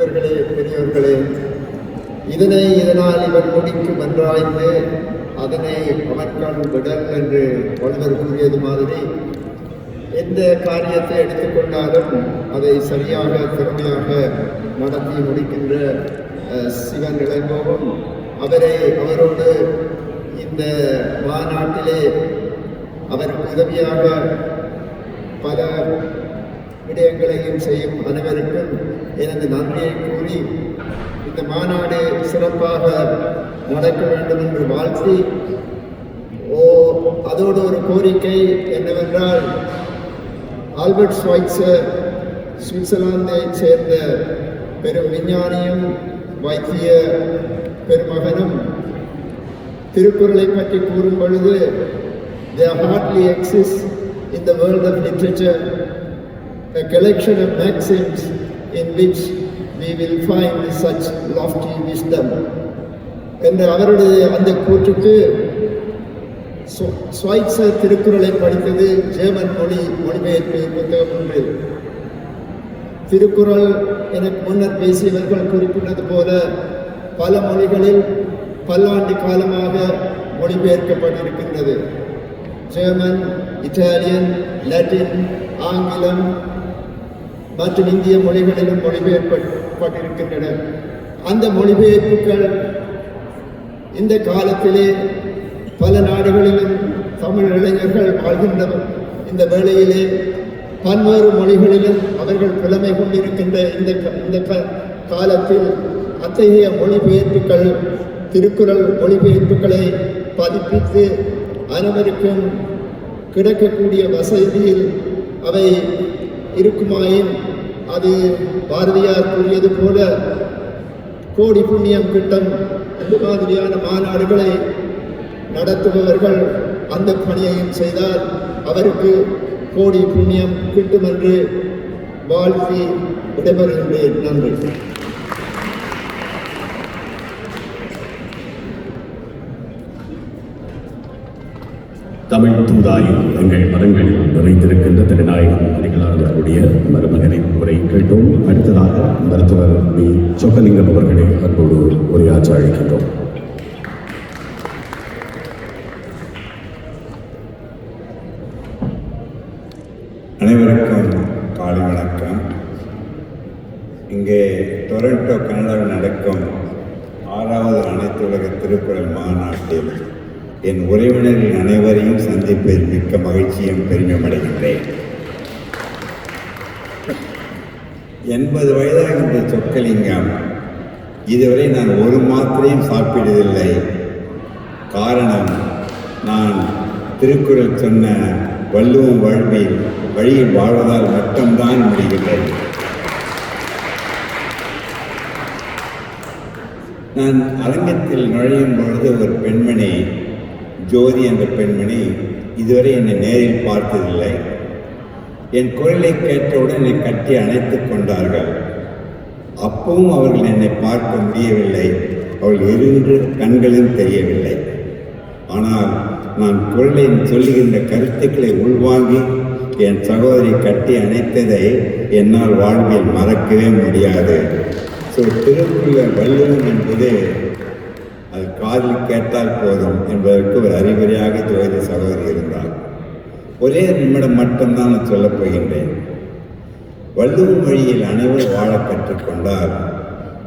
நண்பர்களே பெரியவர்களே இதனை இதனால் இவர் முடிக்கும் என்றாய்ந்து அதனை அவன்கண் விடல் என்று வள்ளுவர் கூறியது மாதிரி எந்த காரியத்தை எடுத்துக்கொண்டாலும் அதை சரியாக திறமையாக நடத்தி முடிக்கின்ற சிவன் இளங்கோவும் அவரை அவரோடு இந்த மாநாட்டிலே அவருக்கு உதவியாக பல விடயங்களையும் செய்யும் அனைவருக்கும் எனது நன்றியை கூறி இந்த மாநாடு சிறப்பாக நடக்க வேண்டும் என்று வாழ்த்தி ஓ அதோடு ஒரு கோரிக்கை என்னவென்றால் ஆல்பர்ட் ஸ்வைட்சர் சுவிட்சர்லாந்தைச் சேர்ந்த பெரும் விஞ்ஞானியும் வைத்திய பெருமகனும் திருக்குறளை பற்றி கூறும் பொழுது there hardly exists in the world of literature a collection of maxims in which we will find such lofty wisdom. என்ற அவருடைய அந்த கூற்றுக்கு ஸ்வ- ஸ்வைட்சர் திருக்குறளை படித்தது ஜேமன் மொழி மொழிபெயர்ப்பு புத்தகம் ஒன்று. திருக்குறள் எனக்கு முன்னர் பேசியவர்கள் குறிப்பிட்டது போல பல மொழிகளில் பல்லாண்டு காலமாக மொழிபெயர்க்கப்பட்டிருக்கின்றது. ஜெர்மன் இட்டாலியன் லட்டின் ஆங்கிலம் மற்றும் இந்திய மொழிகளிலும் மொழிபெயர்க்கப்பட்டிருக்கின்றன அந்த மொழிபெயர்ப்புகள் இந்த காலத்திலே பல நாடுகளிலும் தமிழ் இளைஞர்கள் வாழ்கின்ற இந்த வேளையிலே பல்வேறு மொழிகளிலும் அவர்கள் புலமை கொண்டிருக்கின்ற இந்த க- இந்த க- காலத்தில் அத்தகைய மொழிபெயர்ப்புகள் திருக்குறள் மொழிபெயர்ப்புகளை பதிப்பித்து அனைவருக்கும் கிடைக்கக்கூடிய வசதியில் அவை இருக்குமாயின்? அது பாரதியார் கூறியது போல கோடி புண்ணியம் கிட்டம் இந்த மாதிரியான மாநாடுகளை நடத்துபவர்கள் அந்த பணியையும் செய்தால் அவருக்கு கோடி புண்ணியம் கிட்டும் என்று வாழ்த்தி விடைபெறுகின்றேன். நன்றி. தமிழ் தூதாயும் எங்கள் மதங்களில் நிறைந்திருக்கின்ற திருநாயகம் அடிகளார்களுடைய மருமகனின் உரை கேட்டோம். அடுத்ததாக மருத்துவர் பி. சொக்கலிங்கம் அவர்களை அன்போடு உரையாற்ற அழைக்கின்றோம். அனைவருக்கும் காலை வணக்கம். இங்கே டொரண்டோ கனடாவில் நடக்கும் ஆறாவது அனைத்துலக திருக்குறள் மாநாட்டில் என் உறவினர்கள் அனைவரையும் சந்திப்பதில் மிக்க மகிழ்ச்சியும் பெருமையும் அடைகின்றேன். எண்பது வயதாகின்ற சொக்கலிங்கம் இதுவரை நான் ஒரு மாத்திரையும் சாப்பிடுவதில்லை காரணம் நான் திருக்குறள் சொன்ன வள்ளுவம் வாழ்வில் வழியில் வாழ்வதால் மட்டும்தான் முடிகிறது நான் அரங்கத்தில் நுழையும் பொழுது ஒரு பெண்மணி ஜோதி என்ற பெண்மணி இதுவரை என்னை நேரில் பார்த்ததில்லை. என் குரலை கேட்டவுடன் என்னை கட்டி அணைத்துக் கொண்டார்கள். அப்பவும் அவர்கள் என்னை பார்க்க முடியவில்லை. அவள் இருந்து கண்களும் தெரியவில்லை. ஆனால் நான் குரலை சொல்லுகின்ற கருத்துக்களை உள்வாங்கி என் சகோதரி கட்டி அணைத்ததை என்னால் வாழ்வில் மறக்கவே முடியாது. ஸோ திருக்குள்ள வள்ளுவம் என்பது அது காதில் கேட்டால் போதும் என்பதற்கு ஒரு அறிகுறியாக ஜோதி சகோதரி இருந்தார். ஒரே நிமிடம் மட்டும்தான் நான் சொல்லப் போகின்றேன். வள்ளுவ வழியில் அனைவரும் வாழ கற்றுக்கொண்டால்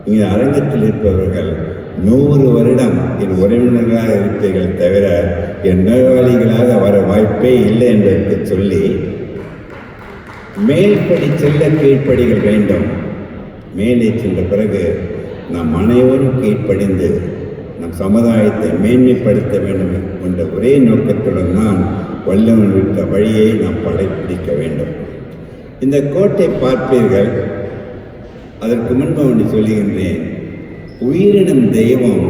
இங்கே அரங்கத்தில் இருப்பவர்கள் நூறு வருடம் என் உறவினர்களாக இருப்பீர்கள் தவிர என் நோயாளிகளாக வர வாய்ப்பே இல்லை என்பதற்கு சொல்லி மேல்படி செல்ல கீழ்ப்படிகள் வேண்டும். மேலே சென்ற பிறகு நாம் அனைவரும் கீழ்ப்படிந்து நம் சமுதாயத்தை மேன்மைப்படுத்த வேண்டும் என்ற ஒரே நோக்கத்துடன் தான் வல்லவன் விட்ட வழியை நாம் படைப்பிடிக்க வேண்டும். இந்த கோட்டை பார்ப்பீர்கள். அதற்கு முன்பு ஒன்று சொல்லுகின்றேன். உயிரினம் தெய்வம்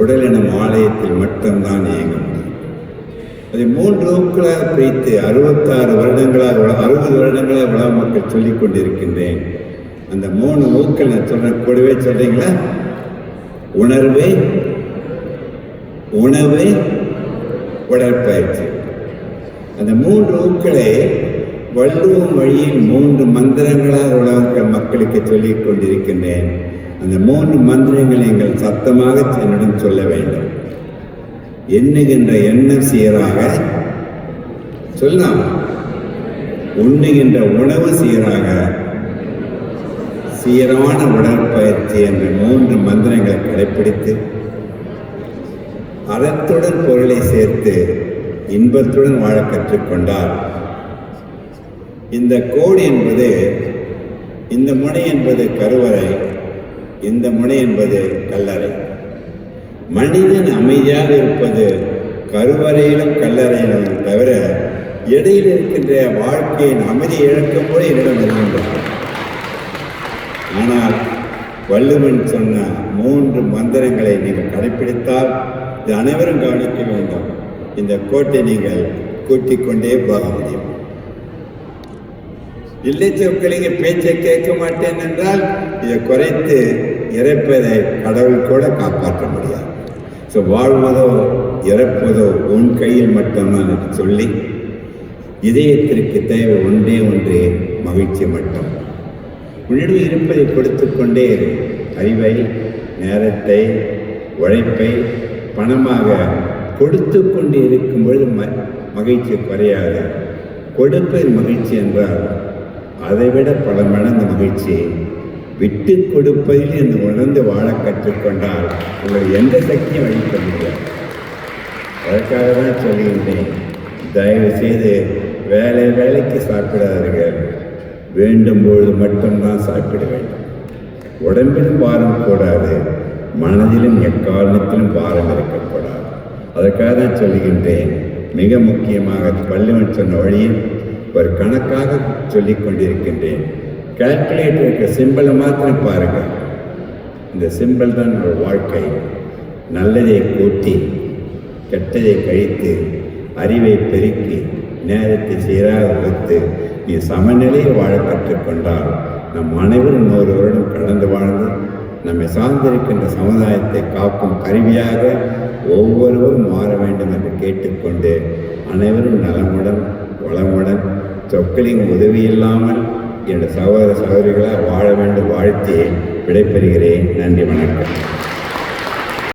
உடலினம் ஆலயத்தில் மட்டும்தான் இயங்க முடியும். அதை மூன்று ஊக்களாக பிரித்து அறுபத்தாறு வருடங்களாக அறுபது வருடங்களாக உலக மக்கள் சொல்லிக் கொண்டிருக்கின்றேன் அந்த மூணு ஊக்கள் நான் சொல்றேன் கூடவே சொல்றீங்களா? உணர்வு உணவு உடற்பயிற்சி. அந்த மூன்று ஊக்களை வள்ளுவம் வழியில் மூன்று மந்திரங்களால் உலகங்கள் மக்களுக்கு சொல்லிக் கொண்டிருக்கின்றேன். அந்த மூன்று மந்திரங்களை எங்கள் சத்தமாக என்னிடம் சொல்ல வேண்டும். எண்ணுகின்ற எண்ணம் சீராக சொல்லலாம். உண்ணுகின்ற உணவு சீராக சீரான உடற்பயிற்சி என்ற மூன்று மந்திரங்களை கடைப்பிடித்து அறத்துடன் பொருளை சேர்த்து இன்பத்துடன் வாழ கற்றுக்கொண்டார். இந்த கோடு என்பது இந்த முனை என்பது கருவறை இந்த முனை என்பது கல்லறை. மனிதன் அமைதியாக இருப்பது கருவறையிலும் கல்லறையிலும் தவிர இடையில் இருக்கின்ற வாழ்க்கையின் அமைதி இழக்கும் போது என்னிடம் வருகின்றார். ஆனால் வள்ளுவன் சொன்ன மூன்று மந்திரங்களை நீங்கள் கடைப்பிடித்தால் இது அனைவரும் கவனிக்க வேண்டும். இந்த கோட்டை நீங்கள் கூட்டிக் கொண்டே போக முடியும். இல்லை சொற்களிங்க பேச்சை கேட்க மாட்டேன் என்றால் இதை குறைத்து இறப்பதை கடவுள் கூட காப்பாற்ற முடியாது. ஸோ வாழ்வதோ இறப்பதோ உன் கையில் மட்டும்தான் என்று சொல்லி இதயத்திற்கு தேவை ஒன்றே ஒன்றே மகிழ்ச்சி மட்டும். உள்ளே இருப்பதை கொடுத்து கொண்டே அறிவை நேரத்தை உழைப்பை பணமாக கொடுத்து கொண்டு இருக்கும் பொழுது ம மகிழ்ச்சி குறையாது. கொடுப்பது மகிழ்ச்சி என்றால் அதைவிட பல மடங்கு மகிழ்ச்சி. விட்டு கொடுப்பதில் என்று உணர்ந்து வாழ கற்றுக்கொண்டால் உங்கள் எந்த சக்தியும் அழிக்க முடியாது. அதற்காக தான் சொல்லுகின்றேன் தயவு செய்து வேலை வேலைக்கு சாப்பிடாதீர்கள். வேண்டும் பொழுது மட்டும்தான் சாப்பிட வேண்டும். உடம்பிலும் பாரம் கூடாது மனதிலும் எக்காரணத்திலும் பாரம் இருக்கக்கூடாது. அதற்காக தான் சொல்லுகின்றேன் மிக முக்கியமாக பள்ளிவன் சொன்ன வழியில் ஒரு கணக்காக சொல்லிக் கொண்டிருக்கின்றேன். கால்குலேட்டர் இருக்க சிம்பிளை மாத்திரம் பாருங்கள் இந்த சிம்பிள் தான் ஒரு வாழ்க்கை. நல்லதை கூட்டி கெட்டதை கழித்து அறிவை பெருக்கி நேரத்தை சீராக வைத்து நீ சமநிலையில் வாழ கற்றுக்கொண்டால் நம் அனைவரும் நூறு வருடம் கடந்து வாழ்ந்து நம்மை சார்ந்திருக்கின்ற சமுதாயத்தை காக்கும் கருவியாக ஒவ்வொருவரும் மாற வேண்டும் என்று கேட்டுக்கொண்டு அனைவரும் நலமுடன் வளமுடன் சொற்களின் உதவி இல்லாமல் என்னுடைய சகோதர சகோதரிகளாக வாழ வேண்டும் வாழ்த்தி விடைபெறுகிறேன். நன்றி வணக்கம்.